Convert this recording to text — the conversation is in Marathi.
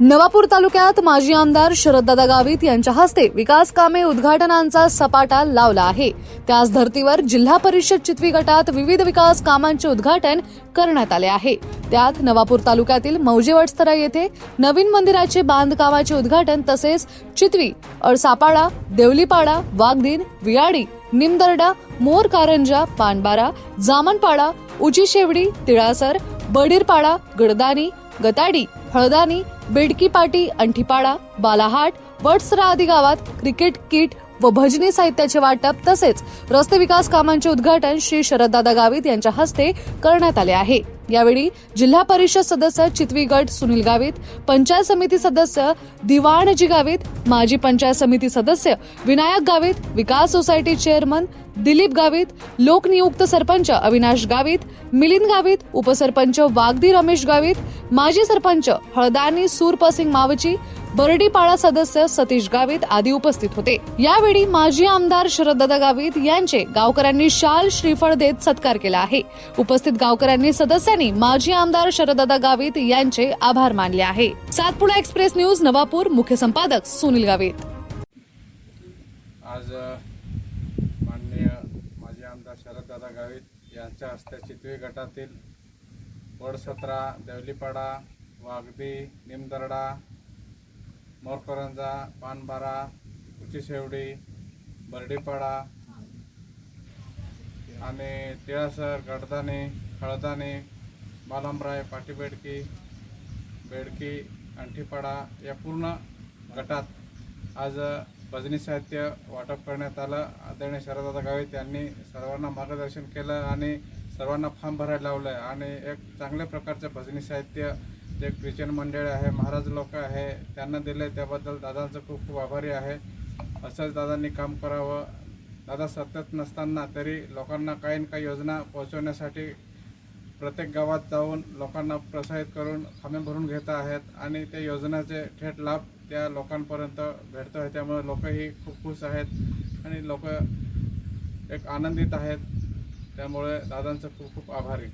नवापूर तालुक्यात माजी आमदार शरददादा गावित यांच्या हस्ते विकास कामे उद्घाटनांचा सपाटा लावला आहे. त्याच धर्तीवर जिल्हा परिषद चितवी गटात विविध विकास कामांचे उद्घाटन करण्यात आले आहे. त्यात नवापूर तालुक्यातील मौजेवटस्तरा येथे नवीन मंदिराचे बांधकामाचे उद्घाटन तसेच चितवी अळसापाडा देवलीपाडा वाघदीन वियाडी निमदर्डा मोर कारंजा पानबारा जामनपाडा उची शेवडी तिळासर बडीरपाडा गडदानी गताडी हळदानी बेडकी पाटी अंठीपाडा बालाहाट वडसरा आदी गावात क्रिकेट किट व भजनी साहित्याचे वाटप तसेच रस्ते विकास कामांचे उद्घाटन श्री शरददादा गावित यांच्या हस्ते करण्यात आले आहे. यावेळी जिल्हा परिषद सदस्य चितवी गट सुनील गावित पंचायत समिती सदस्य दिवाणजी गावित माजी पंचायत समिती सदस्य विनायक गावित विकास सोसायटी चेअरमन दिलीप गावित लोकनियुक्त सरपंच अविनाश गावित मिलिंद गावित उपसरपंच वागदी रमेश गावित माजी सरपंच हळदानी सूरपसिंग मावची बर्डीपाडा सदस्य सतीश गावित आदी उपस्थित होते. यावेळी माजी आमदार शरददादा गावित यांचे गावकऱ्यांनी शाल श्रीफळ देत सत्कार केला आहे. उपस्थित गावकऱ्यांनी सदस्यांनी माजी आमदार शरददादा गावित यांचे आभार मानले आहे. सातपुडा एक्सप्रेस न्यूज नवापूर मुख्य संपादक सुनील गावित. आज माननीय माजी आमदार शरददादा गावित यांच्या हस्ते चितवे गटातील वडसत्रा देवलीपाडा वागदी निमदरडा मोरकरंजा पानबारा उचीशेवडी बर्डीपाडा आणि टिळासर गडदाने हळदाने बालमराय पाटीबेडकी बेडकी अंठीपाडा या पूर्ण गटात आज भजनी साहित्य वाटप करण्यात आलं. आदरणीय शरदादा गावित यांनी सर्वांना मार्गदर्शन केलं आणि सर्वांना फॉर्म भरायला लावलं आहे आणि एक चांगल्या प्रकारचं भजनी साहित्य जे ख्रिश्चन मंडळ आहे महाराज लोक आहे त्यांना दिले त्याबद्दल दादांचं खूप खूप आभारी आहे. असंच दादांनी काम करावं. दादा सतत नसताना तरी लोकांना काही ना काही योजना पोहोचवण्यासाठी प्रत्येक गावात जाऊन लोकांना प्रोत्साहित करून खामे भरून घेत आहेत. आणि त्या योजनेचे थेट लाभ त्या लोकांपर्यंत भेटतो आहे त्यामुळे लोकही खूप खुश आहेत आणि लोक एक आनंदित आहेत. त्यामुळे दादांचं खूप खूप आभारी.